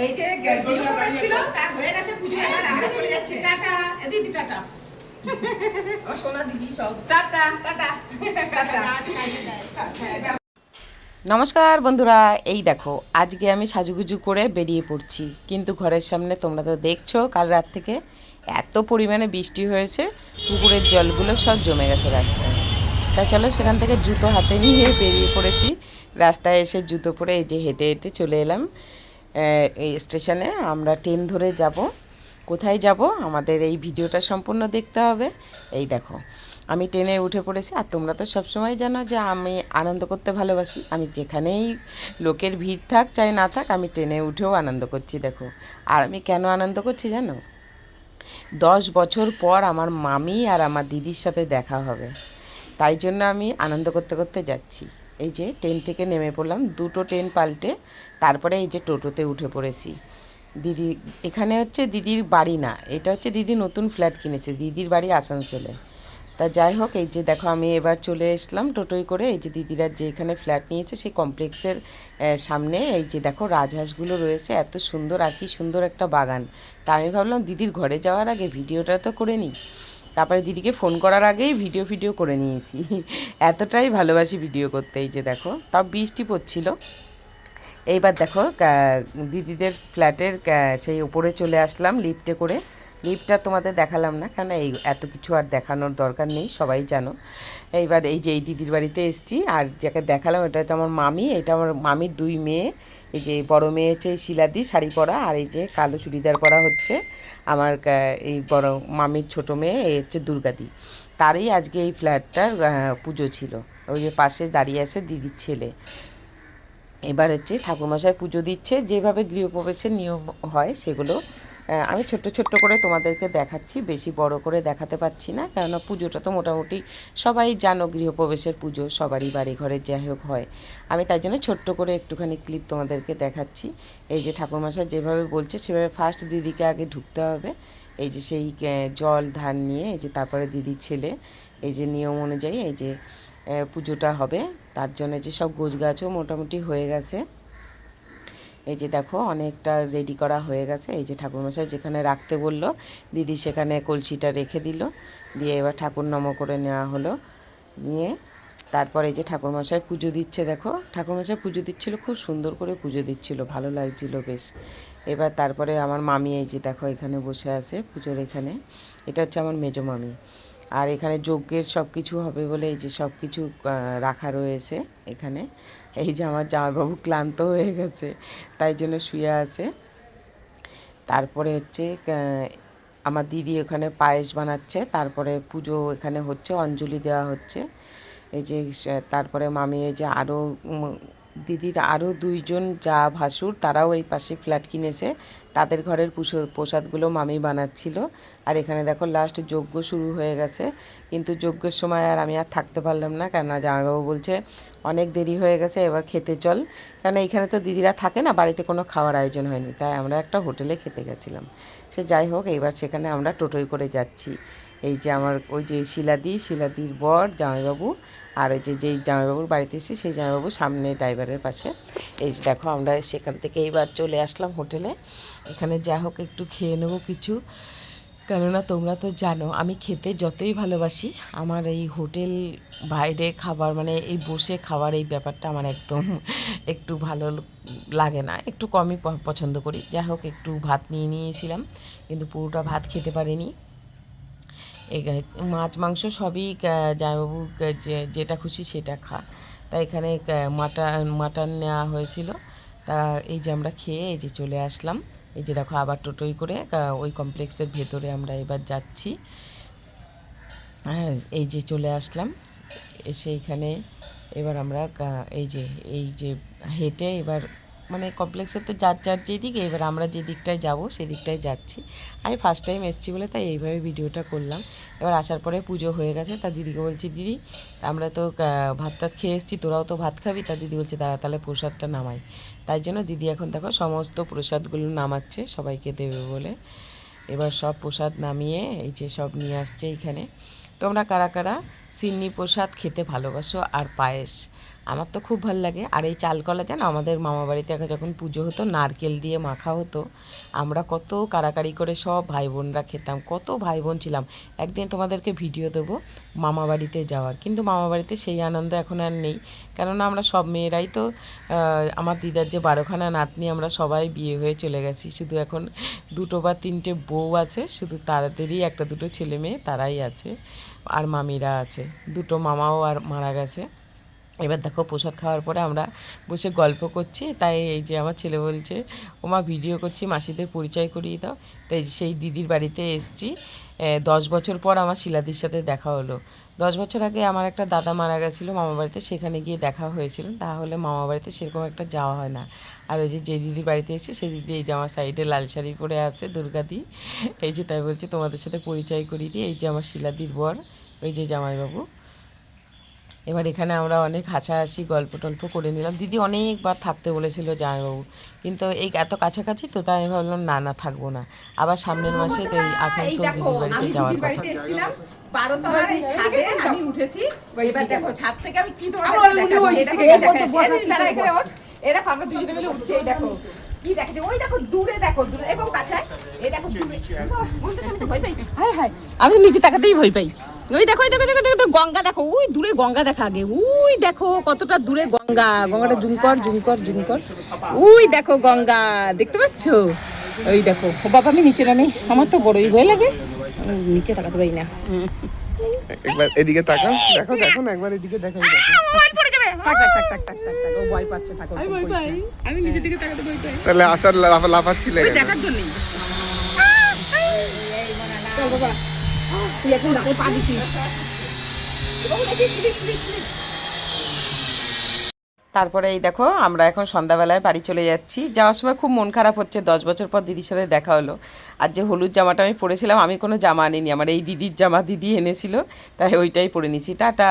এই যে ছিল তা হয়ে গেছে পুজো এবার আমরা চলে যাচ্ছি। টাটা দিদি টাটা। ও সোনা দিদি সব। টাটা। টাটা। টাটা। নমস্কার বন্ধুরা এই দেখো আজকে আমি সাজুগুজু করে বেরিয়ে পড়ছি। কিন্তু ঘরের সামনে তোমরা তো দেখছ কাল রাত থেকে এত পরিমাণে বৃষ্টি হয়েছে পুকুরের জলগুলো সব জমে গেছে রাস্তায়। তা চলো সেখান থেকে জুতো হাতে নিয়ে বেরিয়ে পড়েছি। রাস্তায় এসে জুতো পরে এই যে হেঁটে হেঁটে চলে এলাম। এই স্টেশনে আমরা ট্রেন ধরে যাব। কোথায় যাব? আমাদের এই ভিডিওটা সম্পূর্ণ দেখতে হবে। এই দেখো, আমি ট্রেনে উঠে পড়েছি আর তোমরা তো সবসময় জানো যে আমি আনন্দ করতে ভালোবাসি। আমি যেখানেই লোকের ভিড় থাক, চাই না থাক, আমি ট্রেনে উঠেও আনন্দ করছি, দেখো। আর আমি কেন আনন্দ করছি জানো? দশ বছর পর আমার মামি আর আমার দিদির সাথে দেখা হবে। তাই জন্য আমি আনন্দ করতে করতে যাচ্ছি। এই যে ট্রেন থেকে নেমে পড়লাম, দুটো ট্রেন পাল্টে তারপরে এই যে টোটোতে উঠে পড়েছি। দিদি, এখানে হচ্ছে দিদির বাড়ি না, এটা হচ্ছে দিদি নতুন ফ্ল্যাট কিনেছে, দিদির বাড়ি আসানসোলে। তা যাই হোক, এই যে দেখো আমি এবার চলে এসলাম টোটোয় করে, এই যে দিদিরা যে এখানে ফ্ল্যাট নিয়েছে সেই কমপ্লেক্সের সামনে, এই যে দেখো রাজহাঁসগুলো রয়েছে, এত সুন্দর আর কি সুন্দর একটা বাগান। তা আমি ভাবলাম দিদির ঘরে যাওয়ার আগে ভিডিওটা তো করে নিই। তারপরে দিদিকে ফোন করার আগেই ভিডিও ভিডিও করে নিয়েছি। এতটাই ভালোবাসি ভিডিও করতে, এই যে দেখো। তাও বৃষ্টি পড়ছিল। এইবার দেখো দিদিদের ফ্ল্যাটের সেই উপরে চলে আসলাম লিফটে করে। লিফটটা তোমাদের দেখালাম না কারণ এই এত কিছু আর দেখানোর দরকার নেই, সবাই জানো। এইবার এই যে এই দিদির বাড়িতে এসেছি, আর যাকে দেখালাম, এটা হচ্ছে আমার মামি, এটা আমার মামির দুই মেয়ে। এই যে বড় মেয়ে হচ্ছে শিলাদি, শাড়ি পরা, আর এই যে কালো চুড়িদার পরা হচ্ছে আমার এই বড় মামির ছোট মেয়ে এই হচ্ছে দুর্গাদি। তারই আজকে এই ফ্ল্যাটটার পুজো ছিল। ওই যে পাশে দাঁড়িয়ে আছে দিদির ছেলে। এবার হচ্ছে ঠাকুরমশাই পুজো দিচ্ছে। যেভাবে গৃহপ্রবেশের নিয়ম হয় সেগুলো আমি ছোট্ট ছোট্ট করে তোমাদেরকে দেখাচ্ছি, বেশি বড় করে দেখাতে পাচ্ছি না, কেননা পুজোটা তো মোটামুটি সবাই জানো গৃহপ্রবেশের পুজো, সবারই বাড়ি ঘরে যাই হোক হয়। আমি তাই জন্য ছোট্ট করে একটুখানি ক্লিপ তোমাদেরকে দেখাচ্ছি। এই যে ঠাকুরমশাই যেভাবে বলছে, সেভাবে ফার্স্ট দিদিকে আগে ঢুকতে হবে। এই যে সেই জল, ধান নিয়ে, এই যে তারপরে দিদির ছেলে, এই যে নিয়ম অনুযায়ী এই যে পুজোটা হবে। তার জন্য যে সব গোছ গাছও মোটামুটি হয়ে গেছে। এই যে দেখো, অনেকটা রেডি করা হয়ে গেছে। এই যে ঠাকুরমশাই যেখানে রাখতে বলল, দিদি সেখানে কলসিটা রেখে দিল। দিয়ে এবার ঠাকুর নম করে নেওয়া হলো। নিয়ে তারপরে এই যে ঠাকুরমশাই পুজো দিচ্ছে, দেখো। ঠাকুরমশাই পুজো দিচ্ছিল, খুব সুন্দর করে পুজো দিচ্ছিল, ভালো লাগছিল বেশ। এবার তারপরে আমার মামি এই যে দেখো, এখানে বসে আছে পুজোর এখানে। এটা হচ্ছে আমার মেজো মামি। আর এখানে যজ্ঞের সব কিছু হবে বলে এই যে সব কিছু রাখা রয়েছে এখানে। এই যে আমার জামাইবাবু ক্লান্ত হয়ে গেছে, তাই জন্য শুয়ে আছে। তারপরে হচ্ছে আমার দিদি ওখানে পায়েস বানাচ্ছে, তারপরে পুজো এখানে হচ্ছে, অঞ্জলি দেওয়া হচ্ছে। এই যে তারপরে মামি এই যে আরও দিদির আরও দুইজন যা ভাসুর, তারাও এই পাশে ফ্ল্যাট কিনেছে। তাদের ঘরের প্রসাদগুলো মামি বানাচ্ছিল। আর এখানে দেখো লাস্ট যজ্ঞ শুরু হয়ে গেছে। কিন্তু যজ্ঞের সময় আর আমি আর থাকতে পারলাম না, কেননা জামাইবাবু বলছে, অনেক দেরি হয়ে গেছে, এবার খেতে চল। কেন এখানে তো দিদিরা থাকে না, বাড়িতে কোনো খাওয়ার আয়োজন হয়নি। তাই আমরা একটা হোটেলে খেতে গেছিলাম। সে যাই হোক এইবার সেখানে আমরা টোটোয় করে যাচ্ছি। এই যে আমার, ওই যে শিলাদি, শিলাদির বর, জামাইবাবু আর ওই যে যেই জামাইবাবুর বাড়িতে এসেছি, সেই জামাইবাবু সামনে ড্রাইভারের পাশে। এই দেখো, আমরা সেখান থেকে এইবার চলে আসলাম হোটেলে। এখানে যা হোক একটু খেয়ে নেব কিছু। কেননা তোমরা তো জানো, আমি খেতে যতই ভালোবাসি, আমার এই হোটেল বাইরে খাবার মানে এই বসে খাবার এই ব্যাপারটা আমার একদম একটু ভালো লাগে না। একটু কমই পছন্দ করি। যাই হোক একটু ভাত নিয়ে নিয়েছিলাম, কিন্তু পুরোটা ভাত খেতে পারিনি। মাছ, মাংস সবই জামাইবাবু যে, যেটা খুশি সেটা খা। তা এখানে মাটন মাটন নেওয়া হয়েছিল। তা এই যে আমরা খেয়ে এই যে চলে আসলাম। এই যে দেখো আবার টোটোই করে ওই কমপ্লেক্সের ভেতরে আমরা এবার যাচ্ছি। এই যে চলে আসলাম। এসে এখানে এবার আমরা এই যে এই যে হেঁটে এবার মানে কমপ্লেক্সের তো যার যার যেদিকে এবার আমরা যে দিকটায় যাব সেদিকটায় যাচ্ছি। আমি ফার্স্ট টাইম এসেছি বলে তাই এইভাবে ভিডিওটা করলাম। এবার আসার পরে পুজো হয়ে গেছে তা দিদিকে বলছি দিদি আমরা তো আহ, ভাত টাত খেয়ে এসেছি তোরাও তো ভাত খাবি? তা দিদি বলছে দাঁড়া তাহলে প্রসাদটা নামাই। তাই জন্য দিদি এখন দেখো সমস্ত প্রসাদগুলো নামাচ্ছে সবাইকে দেবে বলে। এবার সব প্রসাদ নামিয়ে এই যে সব নিয়ে আসছে এইখানে। তোমরা কারা কারা সিন্নি প্রসাদ খেতে ভালোবাসো আর পায়েস? আমার তো খুব ভালো লাগে। আর এই চালকলা জানো, আমাদের মামা বাড়িতে আগে যখন পুজো হতো, নারকেল দিয়ে মাখা হতো, আমরা কত কাড়াকাড়ি করে সব ভাই বোনরা খেতাম, কত ভাই বোন ছিলাম। একদিন তোমাদেরকে ভিডিও দেবো মামা বাড়িতে যাওয়ার। কিন্তু মামা বাড়িতে সেই আনন্দ এখন আর নেই। কেননা আমরা সব মেয়েরাই তো আমার দিদার যে বারোখানা নাতনি, আমরা সবাই বিয়ে হয়ে চলে গেছি। শুধু এখন দুটো বা তিনটে বউ আছে, শুধু তাদেরই একটা দুটো ছেলে মেয়ে, তারাই আছে, আর মামিরা আছে। দুটো মামাও আর মারা গেছে। এবার দেখো প্রসাদ খাওয়ার পরে আমরা বসে গল্প করছি, তাই এই যে আমার ছেলে বলছে, ওমা, ভিডিও করছি, মাসিদের পরিচয় করিয়ে দাও। তাই সেই দিদির বাড়িতে এসছি। দশ বছর পর আমার শিলাদির সাথে দেখা হলো। দশ বছর আগে আমার একটা দাদা মারা গেছিল মামা বাড়িতে সেখানে গিয়ে দেখা হয়েছিল। তাহলে মামা বাড়িতে সেরকম একটা যাওয়া হয় না। আর ওই যে যে দিদির বাড়িতে এসেছি, সেই দিদি এই যে আমার সাইডে লাল শাড়ি পরে আছে দুর্গাদি এই যে তাই বলছে, তোমাদের সাথে পরিচয় করিয়ে দিই। এই যে আমার শিলাদির বর, ওই যে জামাইবাবু। এবার এখানে আমরা অনেক হাসাহাসি গল্প টল্প করে নিলাম। দিদি অনেকবার থাকতে বলেছিল জামাইবাবু কিন্তু এই এত কাছাকাছি তো তাই আমি ভাবলাম না না থাকব না। আবার সামনের মাসে এই এই আসানসোল দিদির বাড়িতে যাওয়ার কথা। এই ছাদে আমি উঠেছি। এবার দেখো ছাদ থেকে আমি কি তোমাদের আমার ওই দেখাচ্ছি ওই এই দেখো, দিকে এই এই দেখাচ্ছি। বসে এই দিদি, দাঁড়া, এখানে ওঠ। এই দেখো আমরা দুজনে মিলে উঠছি এই দেখো কি দেখছে? ওই দেখো দূরে দেখো দূরে এবং কাছে এই দেখো দূরে। আমি তো ভয় পাই আমি তো নিচে তাকাতেই ভয় পাই। ওই দেখো ওই দেখো দেখো দেখো গঙ্গা দেখো ওই দূরে গঙ্গা দেখা আগে ওই দেখো কতটা দূরে গঙ্গা গঙ্গাটা জুমকর জুমকর জুমকর ওই দেখো গঙ্গা দেখতে পাচ্ছ ওই দেখো ও বাবা আমি নিচে নামি আমার তো বড়ই ভয় লাগে নিচে তাকাতে পারি না একবার এদিকে তাকাও দেখো দেখো না একবার এদিকে দেখাই দেখো মোবাইল পড়ে যাবে থাক থাক থাক থাক থাক থাক থাক ও ভয় পাচ্ছে থাক ওরকম করিস না। আমি নিচের দিকে তাকাতে ভয় পাই তাহলে আসার লাফা লাফাচ্ছিলে দেখার জন্যই চল বাবা তারপরে এই দেখো, আমরা এখন সন্ধ্যাবেলায় বাড়ি চলে যাচ্ছি। যাওয়ার সময় খুব মন খারাপ হচ্ছে, দশ বছর পর দিদির সাথে দেখা হলো। আর যে হলুদ জামাটা আমি পরেছিলাম, আমি কোনো জামা আনিনি, আমার এই দিদির জামা দিদি এনেছিল, তাই ওইটাই পরে নিছি টাটা!